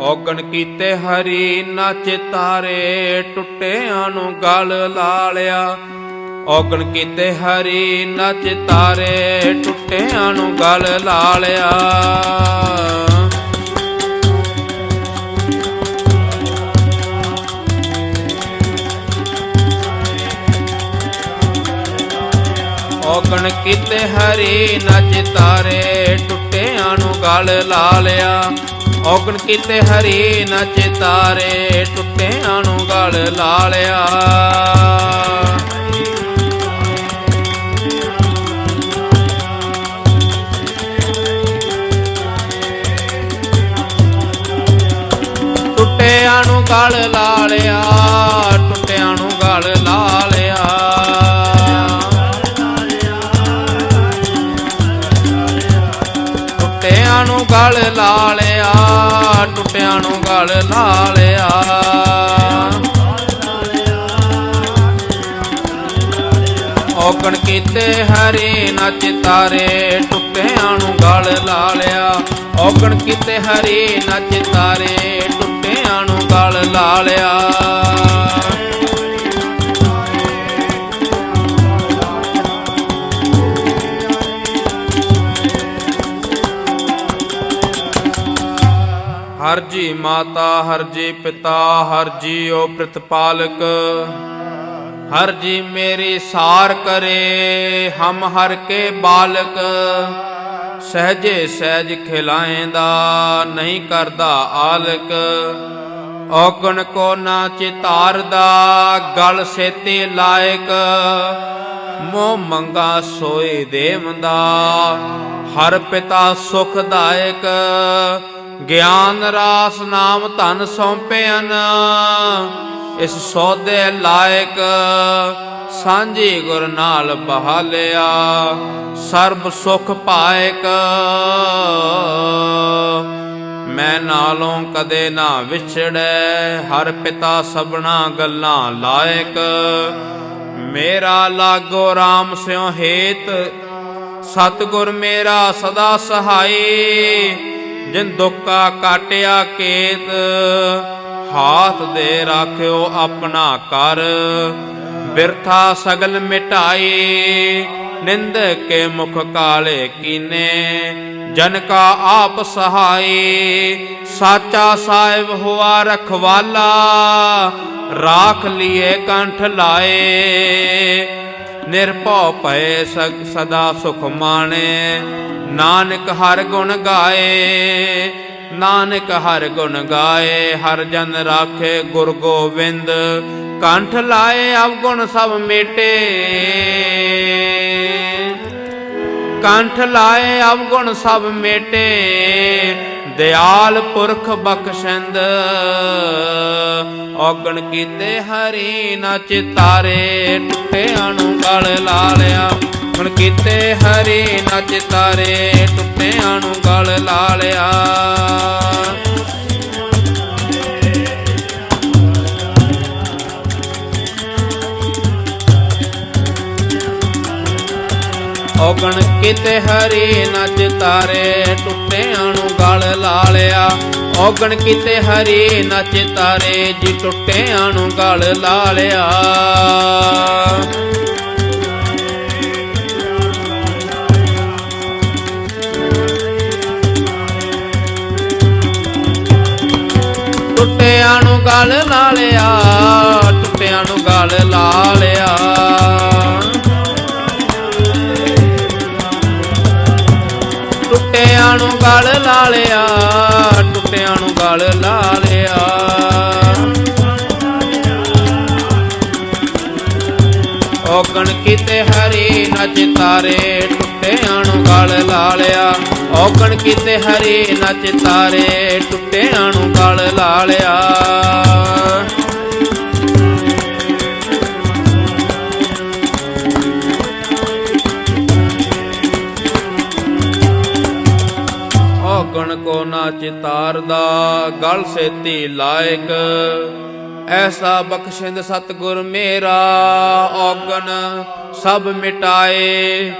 ਔਗਣ ਕੀਤੇ ਹਰੀ, ਨਚ ਤਾਰੇ ਟੁੱਟਿਆਂ ਨੂੰ ਗਲ ਲਾਲਿਆ। ਔਗਣ ਕੀਤੇ ਹਰੀ, ਨਚ ਤਾਰੇ ਟੁੱਟਿਆਂ ਨੂੰ ਗਲ ਲਾਲਿਆ। ਕੀਤੇ ਹਰੀ ਨਚ ਤਾਰੇ ਟੁੱਟਿਆਂ ਨੂੰ ਗਲ ਲਾ ਲਿਆ। ਔਗਣ ਕੀਤੇ ਹਰੀ ਨਚ ਤਾਰੇ ਟੁੱਟਿਆਂ ਨੂੰ ਗਲ ਲਾ ਲਿਆ। ਟੁੱਟਿਆਂ ਨੂੰ ਗਲ ਲਾਲਿਆ ਟੁੱਟਿਆਂ ਗਲ ਲਾਲਿਆ, ਟੁੱਟਿਆਂ ਨੂੰ ਗਲ ਲਾਲਿਆ। ਔਕਣ ਕੀਤੇ ਹਰੀ ਨਚ ਤਾਰੇ, ਟੁੱਟਿਆਂ ਨੂੰ ਗਲ ਲਾਲਿਆ। ਔਕਣ ਕੀਤੇ ਹਰੀ ਨਚ ਤਾਰੇ, ਟੁੱਟਿਆਂ ਨੂੰ ਗਲ ਲਾਲਿਆ। ਹਰ ਜੀ ਮਾਤਾ, ਹਰ ਜੀ ਪਿਤਾ, ਹਰ ਜੀ ਓ ਪ੍ਰਤਪਾਲਕ। ਹਰ ਜੀ ਮੇਰੀ ਸਾਰ ਕਰੇ, ਹਮ ਹਰ ਕੇ ਬਾਲਕ। ਸਹਜੇ ਸਹਿਜ ਖਿਲਾਏਂਦਾ, ਨਹੀਂ ਕਰਦਾ ਆਲਕ। ਔਗਣ ਕੋ ਨਾ ਚਿਤਾਰਦਾ, ਗਲ ਸੇਤੇ ਲਾਇਕ। ਮੋਹ ਮੰਗਾ ਸੋਏ ਦੇਵੰਦਾ, ਹਰ ਪਿਤਾ ਸੁਖਦਾਇਕ। ਗਿਆਨ ਰਾਸ ਨਾਮ ਧਨ ਸੌਂਪਿਆਨ ਇਸ ਸੌਦੇ ਲਾਇਕ ਸਾਂਝੀ ਗੁਰ ਨਾਲ ਬਹਾਲਿਆ, ਸਰਬ ਸੁਖ ਪਾਇਕ। ਮੈਂ ਨਾਲੋਂ ਕਦੇ ਨਾ ਵਿਛੜੈ, ਹਰ ਪਿਤਾ ਸਭਨਾ ਗੱਲਾਂ ਲਾਇਕ। ਮੇਰਾ ਲਾਗੋ RAM ਸਿਉ ਹੇਤ, ਸਤਿਗੁਰ ਮੇਰਾ ਸਦਾ ਸਹਾਈ। ਜਿਨ ਦੁੱਕਾ ਕਾਟਿਆ ਕੇਤ ਹਾਥ ਦੇ ਰਾਖਿਓ ਆਪਣਾ ਕਰ ਬਿਰਥਾ ਸਗਲ ਮਿਟਾਏ ਨਿੰਦ ਕੇ ਮੁਖ ਕਾਲੇ ਕੀਨੇ। ਜਨ ਕਾ ਆਪ ਸਹਾਈ, ਸਾਚਾ ਸਾਹਿਬ ਹੋਆ ਰਖਵਾਲਾ। ਰਾਖ ਲਿਏ ਕੰਠ ਲਾਏ। ਨਿਰਭਉ ਭਏ ਸਦਾ ਸੁਖ ਮਾਣੇ। ਨਾਨਕ ਹਰ ਗੁਣ ਗਾਏ, ਨਾਨਕ ਹਰ ਗੁਣ ਗਾਏ, ਹਰ ਜਨ ਰਾਖੇ ਗੁਰ ਗੋਬਿੰਦ ਕੰਠ ਲਾਏ ਅਵਗੁਣ ਸਭ ਮੇਟੇ। ਕੰਠ ਲਾਏ ਅਵਗੁਣ ਸਭ ਮੇਟੇ। ਦਿਆਲ ਪੁਰਖ ਬਖਸ਼ੰਦ, ਔਗਣ ਕੀਤੇ ਹਰੀ ਨਚ ਤਾਰੇ ਟੁੱਟਿਆਂ ਨੂੰ ਗਲ ਲਾਲਿਆ। ਔਗਣ ਕੀਤੇ ਹਰੀ ਨਚ ਤਾਰੇ ਟੁੱਟਿਆਂ ਨੂੰ ਗਲ ਲਾਲਿਆ। ਔਗਣ ਕਿਤੇ ਹਰੀ ਨੱਚ ਤਾਰੇ, ਟੁੱਟਿਆਂ ਨੂੰ ਗਲ ਲਾਲਿਆ। ਔਗਣ ਕਿਤੇ ਹਰੀ ਨੱਚ ਤਾਰੇ, ਜੀ ਟੁੱਟਿਆਂ ਨੂੰ ਗਲ ਲਾਲਿਆ। ਟੁੱਟਿਆਂ ਨੂੰ ਗਲ ਲਾਲਿਆ, ਟੁੱਟਿਆਂ ਨੂੰ ਗਲ ਲਾਲਿਆ। ਟੁੱਟਿਆਂ ਨੂੰ ਗਲ ਲਾਲਿਆ ਔਗਣ ਕਿਤੇ ਹਰੀ ਨਚ ਤਾਰੇ ਟੁੱਟਿਆਂ ਨੂੰ ਗਲ ਲਾਲਿਆ ਔਗਣ ਕਿਤੇ ਹਰੀ ਨਚ ਤਾਰੇ ਟੁੱਟਿਆਂ ਨੂੰ ਗਲ ਲਾ ਲਿਆ। ਚਿਤਾਰਦਾ ਗਲ ਸੇਤੀ ਲਾਇਕ। ਐਸਾ ਬਖਸ਼ਿੰਦ ਸਤਿਗੁਰ ਮੇਰਾ, ਔਗਣ ਸਭ ਮਿਟਾਏ।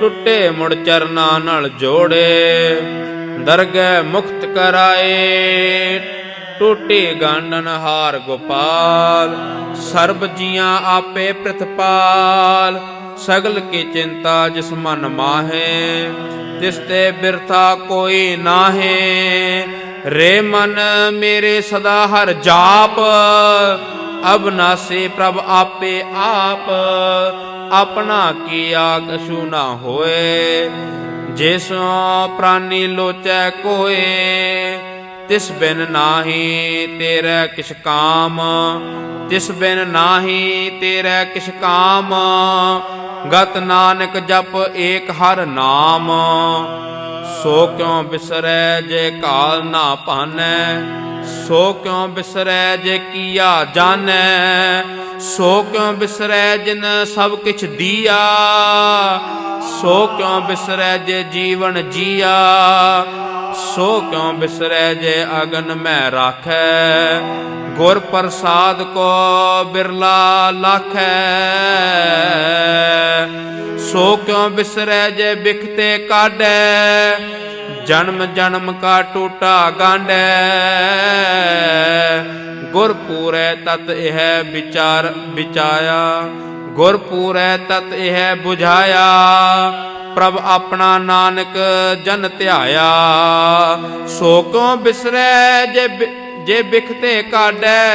ਟੁੱਟੇ ਮੁੜ ਚਰਨਾ ਨਾਲ ਜੋੜੇ, ਦਰਗਹਿ ਮੁਕਤ ਕਰਾਏ। ਟੂਟੀ ਗਾਂਡਨ ਹਾਰ ਗੋਪਾਲ, ਸਰਬ ਜੀਆਂ ਆਪੇ ਪ੍ਰਤਪਾਲ। ਸਗਲ ਕੀ ਚਿੰਤਾ ਜਿਸ ਮਨ ਮਾਹੇ ਤਿਸ ਤੇ ਬਿਰਥਾ ਕੋਈ ਨਾਹੇ। ਰੇ ਮਨ ਮੇਰੇ ਸਦਾ ਹਰ ਜਾਪ ਅਬਨਾਸੀ ਪ੍ਰਭ ਆਪੇ ਆਪ, ਆਪਣਾ ਕੀਆ ਕਛੂ ਨਾ ਹੋਏ। ਜਿਸੋ ਪ੍ਰਾਨੀ ਲੋਚੈ ਕੋਏ, ਤਿਸ ਬਿਨ ਨਾਹੀ ਤੇਰਾ ਕਿਛ ਕਾਮ, ਤਿਸ ਬਿਨ ਨਾਹੀ ਤੇਰਾ ਕਿਛ ਕਾਮ ਗਤ ਨਾਨਕ ਜਪ ਏਕ ਹਰ ਨਾਮ, ਸੋ ਕਿਉ ਬਿਸਰੈ ਜੇ ਕਾਲ ਨਾ ਭਾਨੈ? ਸੋ ਕਿਉ ਬਿਸਰੈ ਜੇ ਕੀਆ ਜਾਣੈ ਸੋ ਕਿਉ ਬਿਸਰੈ ਜਿਨ ਸਭ ਕਿਛ ਦੀਆ? ਸੋ ਕਿਉ ਬਿਸਰੈ ਜੇ ਜੀਵਨ ਜੀਆ? ਸੋ ਕਿਉ ਬਿਸਰੈ ਜੇ ਅਗਨ ਮੈਂ ਰਾਖੈ? ਗੁਰ ਪ੍ਰਸਾਦ ਕੋ ਬਿਰਲਾ ਲਖੈ। ਸੋ ਕਿਉ ਬਿਸਰੈ ਜੇ ਬਿਖਤੇ ਕਾਢੈ? ਜਨਮ ਜਨਮ ਕਾ ਟੂਟਾ ਗਾਂਢੈ। ਗੁਰ ਪੂਰੈ ਤਤ ਇਹ ਵਿਚਾਰ ਵਿਚਾਇਆ। ਗੁਰ ਪੂਰੈ ਤਤ ਇਹ 부ਝਾਇਆ ਪ੍ਰਭ ਆਪਣਾ ਨਾਨਕ ਜਨ ਧਿਆਇਆ। ਸੋ ਕਿਉ ਬਿਸਰੈ ਜੇ ਜੇ ਬਿਖਤੇ ਕਾਢੈ?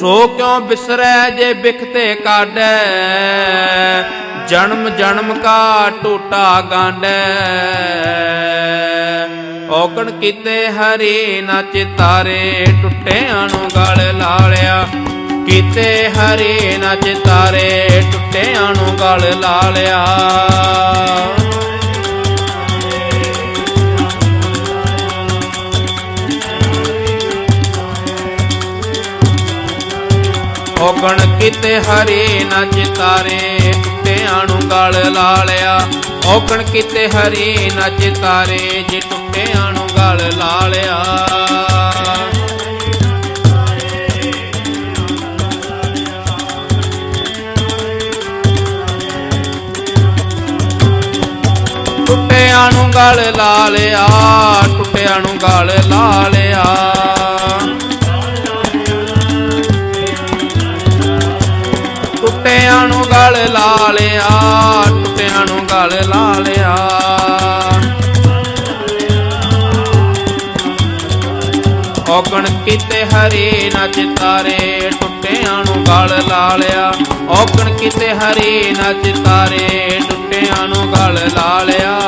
ਸੋ ਕਿਉ ਬਿਸਰੈ ਜੇ ਬਿਖਤੇ ਕਾਢੈ? ਜਨਮ ਜਨਮ ਕਾ ਟੂਟਾ ਗਾਂਢੈ ਔਕਣ ਕੀਤੇ ਹਰੀ ਨਾ ਚਿਤਾਰੇ, ਟੁੱਟਿਆਂ ਨੂੰ ਗਲ ਲਾਲਿਆ। ਕੀਤੇ ਹਰੀ ਨਾ ਚਿਤਾਰੇ, ਟੁੱਟਿਆਂ ਨੂੰ ਗਲ ਲਾਲਿਆ। ਕੀਤੇ ਹਰੀ ਨਾ ਚਿਤਾਰੇ, ਟੁੱਟਿਆਂ ਨੂੰ ਗਲ ਲਾਲਿਆ ਔਗਣ ਕੀਤੇ ਹਰੀ ਨਾ ਤਾਰੇ ਜੇ ਟੁੱਟਿਆਂ ਨੂੰ ਗਲ ਲਾਲਿਆ ਟੁੱਟਿਆਂ ਨੂੰ ਗਲ ਲਾਲਿਆ ਟੁੱਟਿਆਂ ਨੂੰ ਗਲ ਲਾਲਿਆ ਟੁੱਟਿਆਂ ਨੂੰ ਗਲ ਲਾ ਲਿਆ ਟੁੱਟਿਆਂ ਨੂੰ ਗਲ ਲਾ ਲਿਆ ਔਗਣ ਕੀਤੇ ਹਰੇ ਨਾ ਤਾਰੇ, ਟੁੱਟਿਆਂ ਨੂੰ ਗਲ ਲਾ ਲਿਆ ਔਗਣ ਕੀਤੇ ਹਰੇ ਨਾ ਤਾਰੇ, ਟੁੱਟਿਆਂ ਨੂੰ ਗਲ ਲਾ ਲਿਆ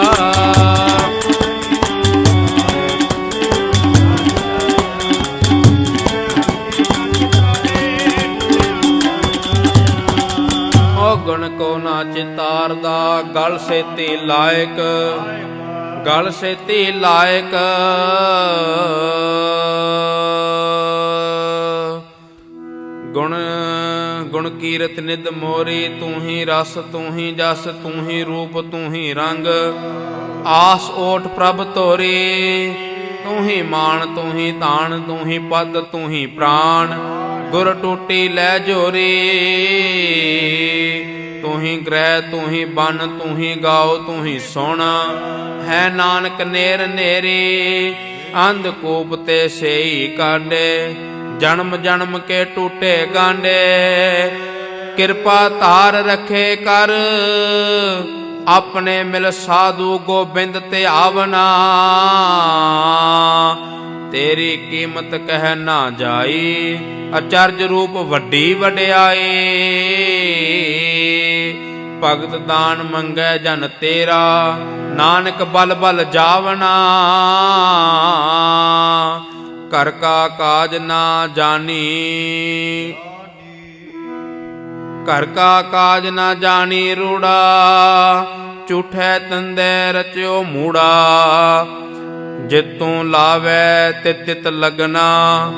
ਚਿਤਾਰ ਦਾ ਗਲ ਸੇਤੀ ਲਾਇਕ, ਗਲ ਸੇਤੀ ਲਾਇਕ। ਗੁਣ ਗੁਣ ਕੀਰਤ ਨਿਦ ਮੋਰੀ, ਤੂੰ ਹੀ ਰਸ, ਤੂੰ ਹੀ ਜਸ, ਤੂੰ ਹੀ ਰੂਪ, ਤੂੰ ਹੀ ਰੰਗ। ਆਸ ਓਟ ਪ੍ਰਭ ਤੋਰੀ, ਤੂੰ ਹੀ ਮਾਨ ਤੂੰ ਹੀ ਤਾਣ ਤੂੰ ਹੀ ਪਦ, ਤੂੰ ਹੀ ਪ੍ਰਾਣ। ਗੁਰ ਟੂਟੀ ਲੈ ਜੋਰੀ। ਤੂੰ ਹੀ ਗ੍ਰਹਿ ਤੂੰ ਹੀ ਬਨ ਤੂੰ ਹੀ ਗਾਓ ਤੂੰ ਹੀ ਸੁਣ। ਹੈ ਨਾਨਕ ਨੇਰ ਨੇਰੀ, ਅੰਧ ਕੂਪ ਤੇ ਸੇਈ ਕਾਢੇ ਜਨਮ ਜਨਮ ਕੇ ਟੂਟੇ ਗਾਂਡੇ। ਕਿਰਪਾ ਧਾਰ ਰੱਖੇ ਕਰ, ਆਪਣੇ ਮਿਲ ਸਾਧੂ ਗੋਬਿੰਦ ਤੇ ਆਵਨਾ ਤੇਰੀ ਕੀਮਤ ਕਹਿ ਨਾ ਜਾਈ, ਅਚਰਜ ਰੂਪ ਵੱਡੀ ਵਡਿਆਈ। ਭਗਤ ਦਾਨ ਮੰਗੈ ਜਨ ਤੇਰਾ, ਨਾਨਕ ਬਲ ਬਲ ਜਾਵਨਾ ਕਰ ਕਾ ਕਾਜ ਨਾ ਜਾਣੀ। ਘਰ ਕਾ ਕਾਜ ਨਾ ਜਾਣੀ ਰੂੜਾ, ਝੂਠੈ ਤੰਦੇ ਰਚਿਓ ਮੂੜਾ। ਜਿਤੋਂ ਲਾਵੇ ਤੇ ਤਿਤ ਲਗਨਾ,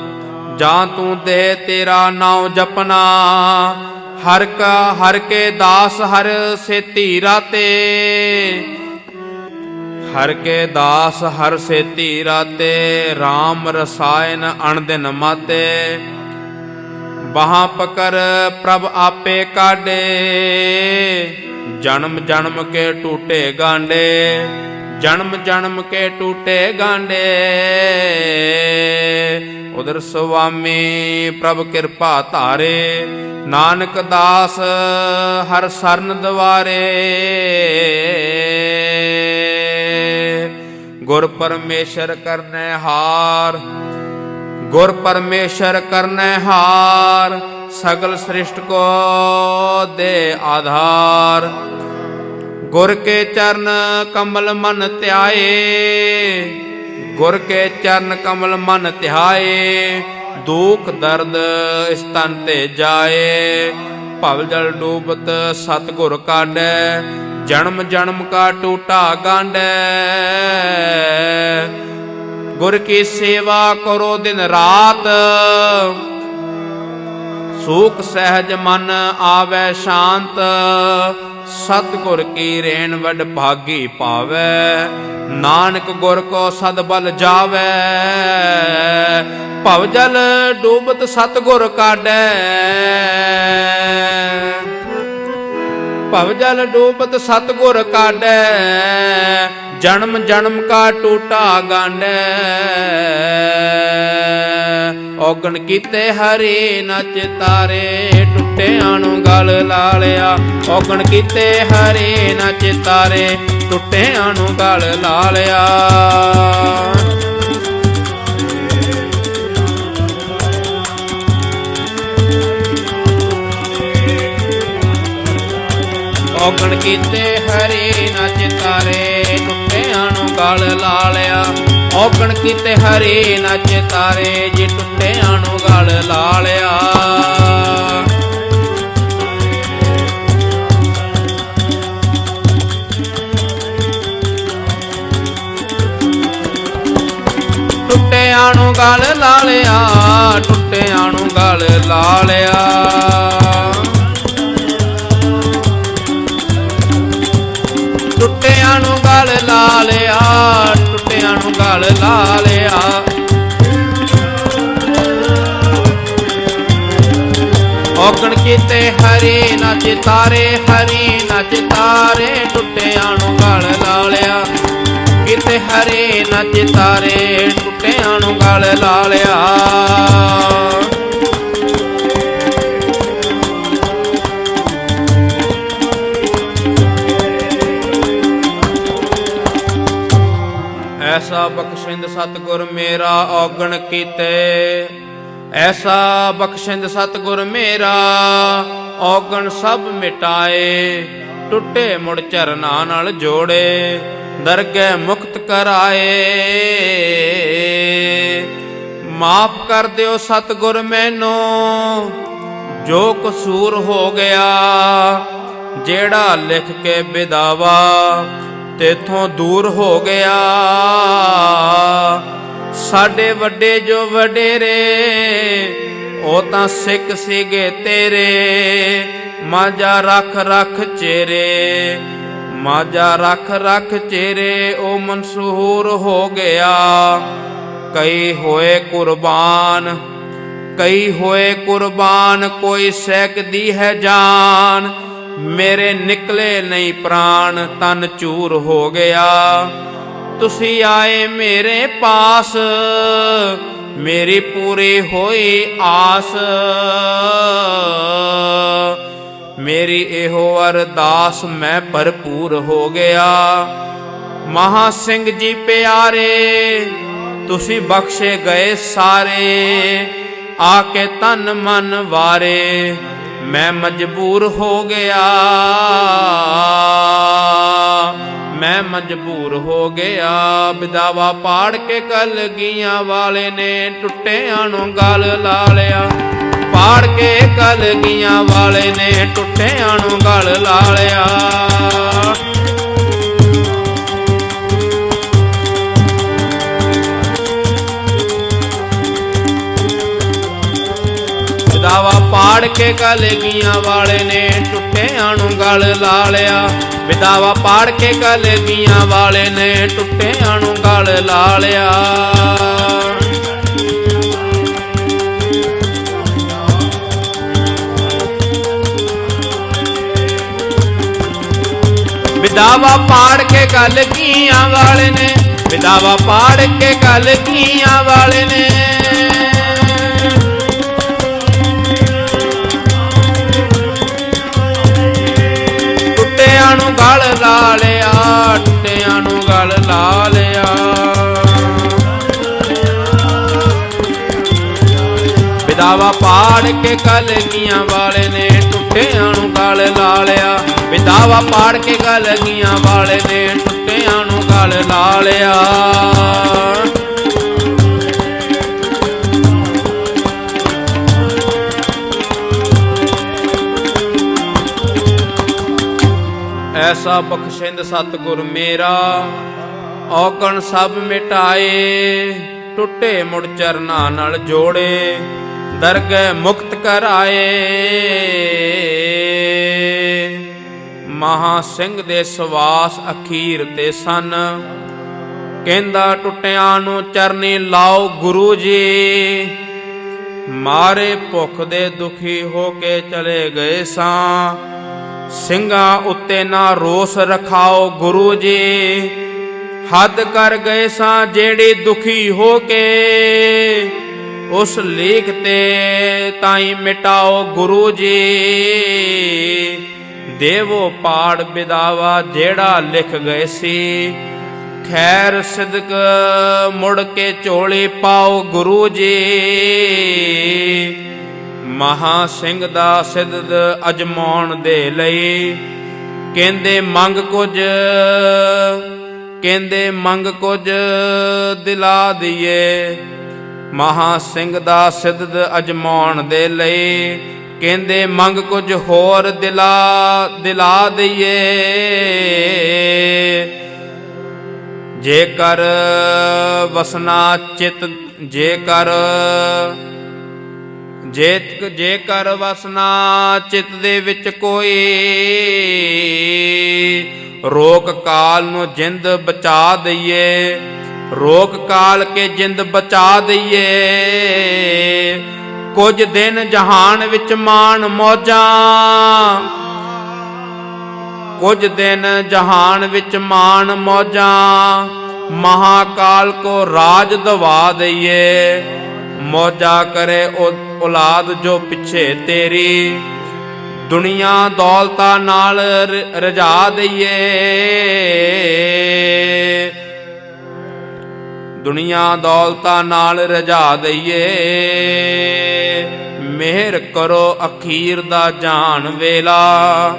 ਜਾਂ ਤੂੰ ਦੇ ਤੇਰਾ ਨਾਉ ਜਪਨਾ। ਹਰ ਕਾ ਹਰ ਕੇ ਦਾਸ ਹਰ ਸੇ ਧੀਰਾ ਤੇ ਹਰ ਕੇ ਦਾਸ ਹਰ ਸੇ ਧੀਰਾ ਤੇ RAM ਰਸਾਇਨ ਅਣਦਿਨ ਮਾਤੇ। ਬਾਹਾਂ ਪਕਰ ਪ੍ਰਭ ਆਪੇ ਕਾਢੇ। ਜਨਮ ਜਨਮ ਕੇ ਟੂਟੇ ਗਾਂਡੇ, ਜਨਮ ਜਨਮ ਕੇ ਟੂਟੇ ਗਾਂਡੇ। ਉਦਰ ਸੁਆਮੀ ਪ੍ਰਭ ਕਿਰਪਾ ਧਾਰੇ, ਨਾਨਕ ਦਾਸ ਹਰ ਸਰਨ ਦਵਾਰੇ। ਗੁਰ ਪਰਮੇਸ਼ਰ ਕਰਨੈ ਹਾਰ, ਗੁਰ ਪਰਮੇਸ਼ਰ ਕਰਨੈ ਹਾਰ। ਸਗਲ ਸ੍ਰਿਸ਼ਟ ਕੋ ਦੇ ਆਧਾਰ। ਗੁਰ ਕੇ ਚਰਨ ਕਮਲ ਮਨ ਧਿਆਏ, ਗੁਰ ਕੇ ਚਰਨ ਕਮਲ ਮਨ ਧਿਆਏ, ਦੁਖ ਦਰਦ ਇਸ ਤਨ ਤੇ ਜਾਏ। ਭਵ ਜਲ ਡੂਬਤ ਸਤਿਗੁਰ ਕਾਢੈ, ਜਨਮ ਜਨਮ ਕਾ ਟੂਟਾ ਗਾਂਢੈ। ਗੁਰ ਕੀ ਸੇਵਾ ਕਰੋ ਦਿਨ ਰਾਤ ਸੂਖ ਸਹਿਜ ਮਨ ਆਵੈ ਸ਼ਾਂਤ, ਸਤਿਗੁਰ ਕੀ ਰੇਣ ਵਡ ਭਾਗੀ ਪਾਵੈ, ਨਾਨਕ ਗੁਰ ਕੋ ਸਦ ਬਲ ਜਾਵੈ। ਭਵ ਜਲ ਡੂਬਤ ਸਤਿਗੁਰ ਕਾਢੈ। ਭਵ ਜਲ ਡੂਬਤ ਸਤਿਗੁਰ ਕਾਢੈ। ਜਨਮ ਜਨਮ ਕਾ ਟੂਟਾ ਗਾਂਢੈ ਔਗਣ ਕੀਤੇ ਹਰੇ ਨਚ ਤਾਰੇ, ਟੁੱਟਿਆਂ ਨੂੰ ਗਲ ਲਾਲਿਆ। ਔਗਣ ਕੀਤੇ ਹਰੇ ਨਚ ਤਾਰੇ, ਟੁੱਟਿਆਂ ਨੂੰ ਗਲ ਲਾਲਿਆ। ਔਗਣ ਕੀਤੇ ਹਰੇ ਨਚ ਤਾਰੇ ਟੁੱਟਿਆਂ ਨੂੰ ਗਲ ਲਾਲਿਆ। ਔਗਣ ਕੀਤੇ ਹਰੇ ਨਚ ਤਾਰੇ, ਜੀ ਟੁੱਟਿਆਂ ਨੂੰ ਗਲ ਲਾਲਿਆ। ਟੁੱਟਿਆਂ ਨੂੰ ਗਲ ਲਾਲਿਆ, ਟੁੱਟਿਆਂ ਨੂੰ ਗਲ ਲਾਲਿਆ। ਲਾ ਲਿਆ ਟੁੱਟਿਆਂ ਨੂੰ ਗਲ ਲਾ ਲਿਆ ਔਗਣ ਕੀਤੇ ਹਰੀ ਨਚ ਤਾਰੇ, ਹਰੀ ਨਚ ਤਾਰੇ, ਟੁੱਟਿਆਂ ਨੂੰ ਗਲ ਲਾ ਲਿਆ ਕੀਤੇ ਹਰੀ ਨਚ ਤਾਰੇ, ਟੁੱਟਿਆਂ ਨੂੰ ਗਲ ਲਾ ਲਿਆ ਬਖਸ਼ਿੰਦ ਸਤਿਗੁਰ ਮੇਰਾ ਔਗਣ ਕੀਤੇ। ਐਸਾ ਬਖਸ਼ਿੰਦ ਸਤਿਗੁਰ ਮੇਰਾ ਔਗਣ ਸਭ ਮਿਟਾਏ। ਟੁੱਟੇ ਮੁੜ ਚਰਨਾਂ ਨਾਲ ਜੋੜੇ, ਦਰਗਹਿ ਮੁਕਤ ਕਰਾਏ। ਮਾਫ ਕਰ ਦਿਓ ਸਤਿਗੁਰ ਮੈਨੂੰ, ਜੋ ਕਸੂਰ ਹੋ ਗਿਆ, ਜਿਹੜਾ ਲਿਖ ਕੇ ਬਿਦਾਵਾ ਤੇਥੋਂ ਦੂਰ ਹੋ ਗਿਆ। ਸਾਡੇ ਵੱਡੇ ਜੋ ਵਡੇਰੇ, ਉਹ ਤਾਂ ਸਿੱਖ ਸੀਗੇ ਤੇਰੇ। ਮਾਝਾ ਰੱਖ ਰੱਖ ਚੇਰੇ ਮਾਝਾ ਰੱਖ ਰੱਖ ਚੇਰੇ, ਉਹ ਮਨਸੂਰ ਹੋ ਗਿਆ। ਕਈ ਹੋਏ ਕੁਰਬਾਨ, ਕਈ ਹੋਏ ਕੁਰਬਾਨ, ਕੋਈ ਸੈਕਦੀ ਹੈ ਜਾਨ। ਮੇਰੇ ਨਿਕਲੇ ਨਹੀਂ ਪ੍ਰਾਣ, ਤਨ ਚੂਰ ਹੋ ਗਿਆ। ਤੁਸੀਂ ਆਏ ਮੇਰੇ ਪਾਸ, ਮੇਰੀ ਪੂਰੀ ਹੋਈ ਆਸ। ਮੇਰੀ ਇਹੋ ਅਰਦਾਸ ਮੈਂ ਭਰਪੂਰ ਹੋ ਗਿਆ। ਮਹਾ ਸਿੰਘ ਜੀ ਪਿਆਰੇ, ਤੁਸੀਂ ਬਖਸ਼ੇ ਗਏ ਸਾਰੇ, ਆ ਕੇ ਤਨ ਮਨ ਵਾਰੇ। ਮੈਂ ਮਜਬੂਰ ਹੋ ਗਿਆ। ਮੈਂ ਮਜਬੂਰ ਹੋ ਗਿਆ। ਬਿਦਾਵਾ ਪਾੜ ਕੇ ਕਲਗੀਆਂ ਵਾਲੇ ਨੇ ਟੁੱਟਿਆਂ ਨੂੰ ਗਲ ਲਾ ਲਿਆ। ਪਾੜ ਕੇ ਕਲਗੀਆਂ ਵਾਲੇ ਨੇ ਟੁੱਟਿਆਂ ਨੂੰ ਗਲ ਲਾ ਲਿਆ। ਵਿਦਾਵਾ ਪਾੜ ਕੇ ਕਲਗੀਆਂ ਵਾਲੇ ਨੇ ਟੁੱਟਿਆਂ ਨੂੰ ਗਲ ਲਾ ਲਿਆ। ਵਿਦਾਵਾ ਪਾੜ ਕੇ ਕਲਗੀਆਂ ਵਾਲੇ ਨੇ ਟੁੱਟਿਆਂ ਨੂੰ ਗਲ ਲਾ ਲਿਆ। ਵਿਦਾਵਾ ਪਾੜ ਕੇ ਗੱਲ ਵਾਲੇ ਨੇ ਵਿਦਾਵਾ ਪਾੜ ਕੇ ਗੱਲ ਕੀਆਂ ਵਾਲੇ ਨੇ। ਟੁੱਟਿਆਂ ਨੂੰ ਗਲ ਲਾ ਲਿਆ। ਵਿਦਾਵਾ ਪਾੜ ਕੇ ਕਲਗੀਆਂ ਵਾਲੇ ਨੇ ਟੁੱਟਿਆਂ ਨੂੰ ਗਲ ਲਾ ਲਿਆ। ਵਿਦਾਵਾ ਪਾੜ ਕੇ ਕਲਗੀਆਂ ਵਾਲੇ ਨੇ ਟੁੱਟਿਆਂ ਨੂੰ ਗਲ ਲਾ ਲਿਆ। ਐਸਾ ਬਖਸ਼ਿੰਦ ਸਤਿਗੁਰ ਮੇਰਾ। ਔਕਣ ਸਭ ਮਿਟਾਏ, ਟੁੱਟੇ ਮੁੜ ਚਰਨਾਂ ਨਾਲ ਜੋੜੇ। ਦਰਗਹਿ ਮੁਕਤ ਕਰਾਏ। ਮਹਾ ਸਿੰਘ ਦੇ ਸਵਾਸ ਅਖੀਰ ਤੇ ਸਨ। ਕਹਿੰਦਾ ਟੁੱਟਿਆਂ ਨੂੰ ਚਰਨੀ ਲਾਓ ਗੁਰੂ ਜੀ। ਮਾਰੇ ਭੁੱਖ ਦੇ ਦੁਖੀ ਹੋ ਕੇ ਚਲੇ ਗਏ ਸਾਂ। ਸਿੰਘਾਂ ਉੱਤੇ ਨਾ ਰੋਸ ਰਖਾਓ ਗੁਰੂ ਜੀ। ਹੱਦ ਕਰ ਗਏ ਸਾਂ ਜਿਹੜੇ ਦੁਖੀ ਹੋ ਕੇ। ਉਸ ਲੇਖ ਤੇ ਤਾਈ ਮਿਟਾਓ ਗੁਰੂ ਜੀ। ਦੇਵੋ ਪਾੜ ਬਿਦਾਵਾ ਜਿਹੜਾ ਲਿਖ ਗਏ ਸੀ। ਖੈਰ ਸਿਦਕ ਮੁੜ ਕੇ ਝੋਲੀ ਪਾਓ ਗੁਰੂ ਜੀ। ਮਹਾ ਸਿੰਘ ਦਾ ਸਿੱਧ ਅਜਮਾਉਣ ਦੇ ਲਈ ਕਹਿੰਦੇ ਮੰਗ ਕੁਝ, ਕਹਿੰਦੇ ਮੰਗ ਕੁਝ ਦਿਲਾ ਦਈਏ। ਮਹਾ ਸਿੰਘ ਦਾ ਸਿੱਧ ਅਜਮਾਉਣ ਦੇ ਲਈ ਕਹਿੰਦੇ ਮੰਗ ਕੁਝ ਹੋਰ ਦਿਲਾ ਦਿਲਾ ਦਈਏ। ਜੇਕਰ ਵਸਨਾ ਚਿਤ, ਜੇਕਰ ਜੇ ਕਰ ਵਸਨਾ ਚਿਤ ਦੇ ਵਿੱਚ ਕੋਈ ਰੋਕ ਕਾਲ ਨੂੰ ਜਿੰਦ ਬਚਾ ਦਈਏ, ਰੋਕ ਕਾਲ ਕੇ ਜਿੰਦ ਬਚਾ ਦਈਏ, ਕੁਝ ਦਿਨ ਜਹਾਨ ਵਿੱਚ ਮਾਣ ਮੌਜਾਂ, ਕੁਝ ਦਿਨ ਜਹਾਨ ਵਿੱਚ ਮਾਣ ਮੌਜਾਂ, ਮਹਾਕਾਲ ਕੋ ਰਾਜ ਦਵਾ ਦਈਏ ਮੌਜਾ ਕਰੇ ਔਲਾਦ ਜੋ ਪਿੱਛੇ ਤੇਰੀ। ਦੁਨੀਆ ਦੌਲਤਾਂ ਨਾਲ ਰਜਾ ਦਈਏ। ਦੁਨੀਆ ਦੌਲਤਾਂ ਨਾਲ ਰਜਾ ਦਈਏ। ਮਿਹਰ ਕਰੋ ਅਖੀਰ ਦਾ ਜਾਣ ਵੇਲਾ।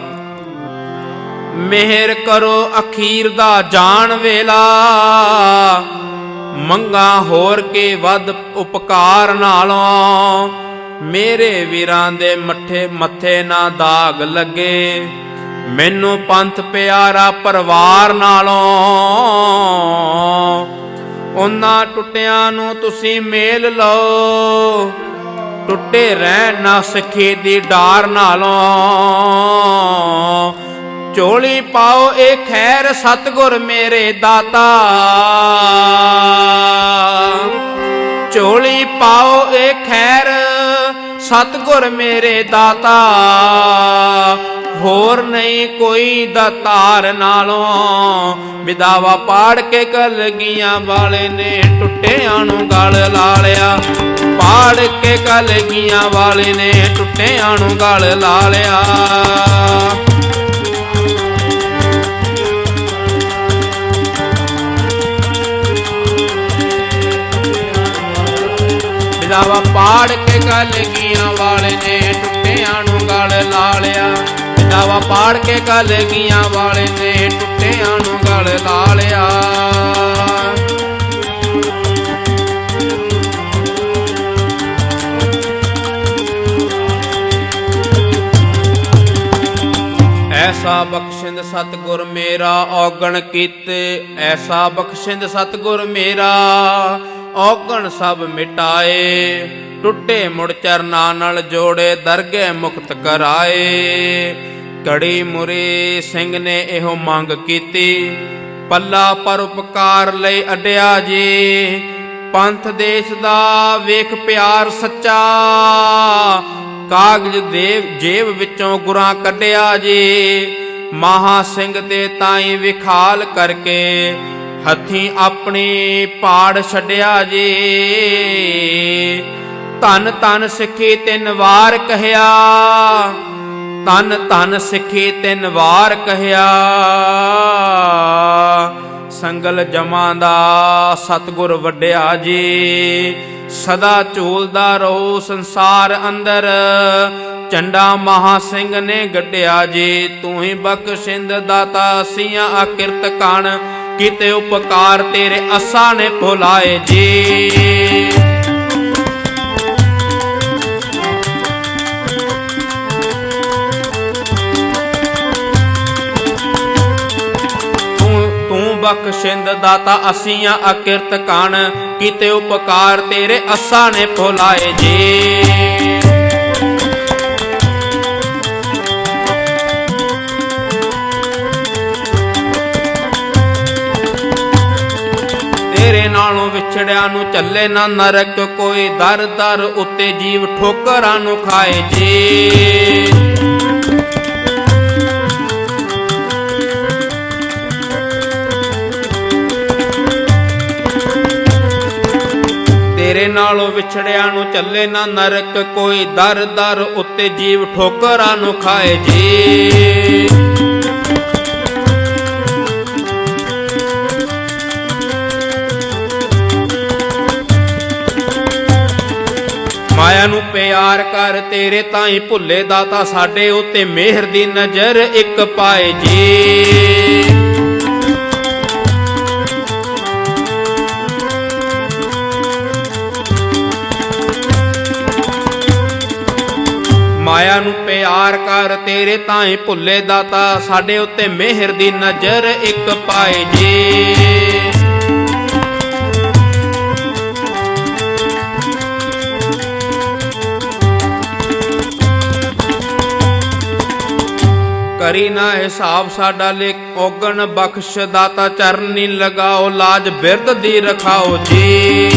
ਮਿਹਰ ਕਰੋ ਅਖੀਰ ਦਾ ਜਾਣ ਵੇਲਾ। ਮੰਗਾ ਹੋਰ ਕੇ ਵੱਧ ਉਪਕਾਰ ਨਾਲੋਂ। ਮੇਰੇ ਵੀਰਾਂ ਦੇ ਮੱਠੇ ਮੱਥੇ ਨਾ ਦਾਗ ਲੱਗੇ। ਮੈਨੂੰ ਪੰਥ ਪਿਆਰਾ ਪਰਿਵਾਰ ਨਾਲੋਂ। ਉਹਨਾਂ ਟੁੱਟਿਆਂ ਨੂੰ ਤੁਸੀਂ ਮੇਲ ਲਓ। ਟੁੱਟੇ ਰਹਿ ਨਾ ਸਖੀ ਦੀ ਡਾਰ ਨਾਲੋਂ। ਝੋਲੀ ਪਾਓ ਇਹ ਖੈਰ ਸਤਗੁਰ ਮੇਰੇ ਦਾਤਾ। ਝੋਲੀ ਪਾਓ ਇਹ ਖੈਰ ਸਤਗੁਰ ਮੇਰੇ ਦਾਤਾ। ਹੋਰ ਨਹੀਂ ਕੋਈ ਦਾਤਾਰ ਨਾਲੋਂ। ਵਿਦਾਵਾ ਪਾੜ ਕੇ ਕਲਗੀਆਂ ਵਾਲੇ ਨੇ ਟੁੱਟਿਆਂ ਨੂੰ ਗਲ ਲਾ ਲਿਆ ਪਾੜ ਕੇ ਕਲਗੀਆਂ ਵਾਲੇ ਨੇ ਟੁੱਟਿਆਂ ਨੂੰ ਗਲ ਲਾ ਲਿਆ ਵਿਦਾਵਾ ਪਾੜ ਕੇ ਕਲਗੀਆਂ ਵਾਲੇ ਨੇ, ਟੁੱਟਿਆਂ ਨੂੰ ਗਲ ਲਾ ਲਿਆ। ਵਿਦਾਵਾ ਪਾੜ ਕੇ ਕਲਗੀਆਂ ਵਾਲੇ ਨੇ, ਟੁੱਟਿਆਂ ਨੂੰ ਗਲ ਲਾ ਲਿਆ। ਸਤਗੁਰ ਮੇਰਾ ਔਗਣ ਕੀਤੇ, ਐਸਾ ਬਖਸ਼ਿੰਦ ਸਤਗੁਰ ਮੇਰਾ। ਔਗਣ ਸਭ ਮਿਟਾਏ, ਟੁੱਟੇ ਮੁੜ ਚਰਨਾ ਨਾਲ ਜੋੜੇ, ਦਰਗਹਿ ਮੁਕਤ ਕਰਾਏ। ਕੜੀ ਮੁਰੇ ਸਿੰਘ ਨੇ ਇਹੋ ਮੰਗ ਕੀਤੀ, ਪੱਲਾ ਪਰ ਉਪਕਾਰ ਲਈ ਅਡਿਆ ਜੀ। ਪੰਥ ਦੇਸ਼ ਦਾ ਵੇਖ ਪਿਆਰ ਸੱਚਾ, ਕਾਗਜ਼ ਦੇਵ ਜੇਬ ਵਿੱਚੋਂ ਗੁਰਾਂ ਕੱਢਿਆ ਜੀ। ਮਹਾ ਸਿੰਘ ਤੇ ਤਾਈ ਵਿਖਾਲ ਕਰਕੇ ਹੱਥੀਂ ਆਪਣੇ ਪਾੜ ਛੱਡਿਆ ਜੇ। ਧਨ ਧਨ ਸਿੱਖੀ ਤਿੰਨ ਵਾਰ ਕਹਿਆ। ਤਨ ਧਨ ਸਿੱਖੀ ਤਿੰਨ ਵਾਰ ਕਹਿਆ। ਸੰਗਲ ਜਮਾਂ ਦਾ ਸਤਗੁਰ ਵੱਡਿਆ ਜੀ। ਸਦਾ ਝੂਲਦਾ ਰਹੋ ਸੰਸਾਰ ਅੰਦਰ। ਚੰਡਾ ਮਹਾ ਸਿੰਘ ਨੇ ਗੱਡਿਆ ਜੀ। ਤੂੰ ਹੀ ਬਖਸ਼ਿੰਦ ਦਾਤਾ, ਸੀਆਂ ਆਕਿਰਤ ਕਣ। ਕੀਤੇ ਉਪਕਾਰ ਤੇਰੇ ਅਸਾਂ ਨੇ ਭੁਲਾਏ ਜੀ। ਤੂੰ ਦਾਤਾ ਅਸੀਆਂ ਅਕਿਰਤ ਕਣ। ਕੀਤੇ ਉਪਕਾਰ ਤੇਰੇ ਅਸਾਂ ਨੇ ਭੁਲਾਏ ਜੀ। ਤੇਰੇ ਨਾਲੋਂ ਵਿਛੜਿਆ ਨੂੰ ਚੱਲੇ ਨਾ ਨਰਕ, ਕੋਈ ਦਰ ਦਰ ਉੱਤੇ ਜੀਵ ਠੋਕਰਾਂ ਨੂੰ ਖਾਏ ਜੀ। ਨਾਲੋਂ ਵਿਛੜਿਆ ਨੂੰ ਚੱਲੇ ਨਾ ਨਰਕ, ਕੋਈ ਦਰ ਦਰ ਉੱਤੇ ਜੀਵ ਠੋਕਰਾਂ ਨੂੰ ਖਾਏ ਜੀ। ਮਾਇਆ ਨੂੰ ਪਿਆਰ ਕਰ, ਤੇਰੇ ਤਾਂ ਹੀ ਭੁੱਲੇ ਦਾਤਾ, ਸਾਡੇ ਉੱਤੇ ਮਿਹਰ ਦੀ ਨਜ਼ਰ ਇੱਕ ਪਾਏ ਜੀ। ਮਾਇਆ ਨੂੰ ਪਿਆਰ ਕਰ, ਤੇਰੇ ਤਾਈ ਭੁੱਲੇ ਦਾਤਾ। ਸਾਡੇ ਉੱਤੇ ਮਿਹਰ ਦੀ ਨਜ਼ਰ ਇੱਕ ਪਾਏ ਜੀ। ਕਰੀ ਨਾ ਹਿਸਾਬ ਸਾਡਾ ਲੇ ਔਗਣ ਬਖਸ਼ ਦਾਤਾ। ਚਰਨੀ ਲਗਾਓ, ਲਾਜ ਬਿਰਦ ਦੀ ਰਖਾਓ ਜੀ।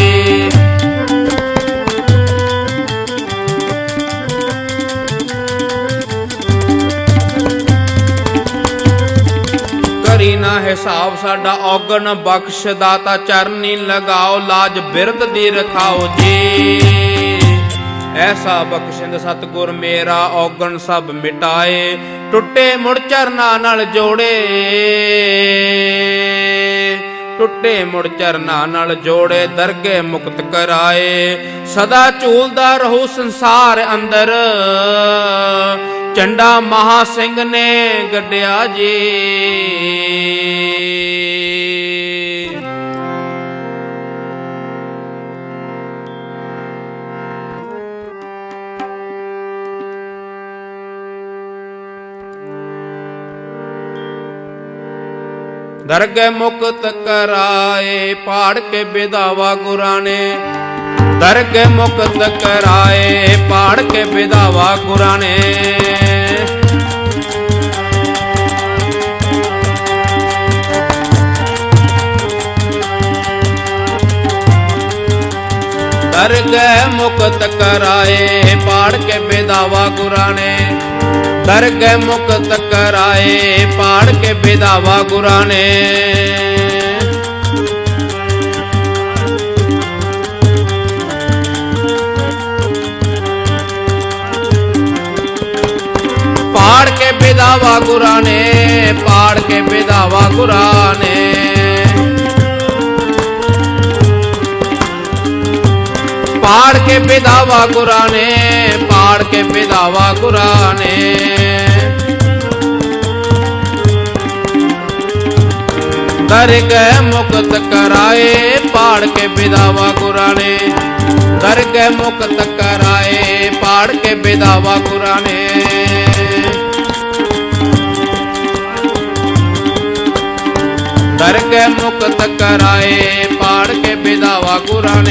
ਨਾ ਹਿਸਾਬ ਸਾਡਾ ਔਗਣ ਬਖਸ਼ ਦਾਤਾ ਚਰਨੀ ਲਗਾਓ, ਲਾਜ ਬਿਰਦ ਦੀ ਰਖਾਓ ਜੀ। ਐਸਾ ਬਖਸ਼ਿੰਦ ਸਤਗੁਰ ਮੇਰਾ, ਔਗਣ ਸਭ ਮਿਟਾਏ, ਟੁੱਟੇ ਮੁੜ ਚਰਨਾ ਨਾਲ ਜੋੜੇ। ਟੁੱਟੇ ਮੁੜ ਚਰਨਾ ਨਾਲ ਜੋੜੇ ਦਰਗੇ ਮੁਕਤ ਕਰਾਏ। ਸਦਾ ਝੂਲਦਾ ਰਹੂ ਸੰਸਾਰ ਅੰਦਰ। ਚੰਡਾ ਮਹਾ ਸਿੰਘ ਨੇ ਗੱਡਿਆ ਜੀ। ਦਰਗਹਿ ਮੁਕਤ ਕਰਾਏ, ਪਾੜ ਕੇ ਵਿਦਾਵਾ ਗੁਰਾਂ ਨੇ ਦਰਗ ਮੁਕਤ ਕਰਾਏ, ਪਾੜ ਕੇ ਵਿਦਾਵਾ ਗੁਰਾਂ ਨੇ ਦਰਗਹਿ ਮੁਕਤ ਕਰਾਏ, ਪਾੜ ਕੇ ਵਿਦਾਵਾ ਗੁਰਾਂ ਨੇ ਦਰਗਹਿ ਮੁਕਤ ਕਰਾਏ, ਪਾੜ ਕੇ ਵਿਦਾਵਾ ਗੁਰਾਂ ਨੇ ਪਾੜ ਕੇ ਵਿਦਾਵਾ ਗੁਰਾਂ ਨੇ ਪਾੜ ਕੇ ਵਿਦਾਵਾ ਗੁਰਾਂ ਪਾੜ ਕੇ ਵਿਦਾਵਾ ਗੁਰਾਂ ਨੇ ਪਾੜ ਕੇ ਵਿਦਾਵਾ ਗੁਰਾਂ ਨੇ ਦਰਗਹਿ ਮੁਕਤ ਕਰਾਏ, ਪਾੜ ਕੇ ਵਿਦਾਵਾ ਗੁਰਾਂ ਨੇ ਦਰਗਹਿ ਮੁਕਤ ਕਰਾਏ, ਪਾੜ ਕੇ ਵਿਦਾਵਾ ਗੁਰਾਂ ਨੇ ਦਰਗਹਿ ਮੁਕਤ ਕਰਾਏ, ਪਾੜ ਕੇ ਵਿਦਾਵਾ ਗੁਰਾਂ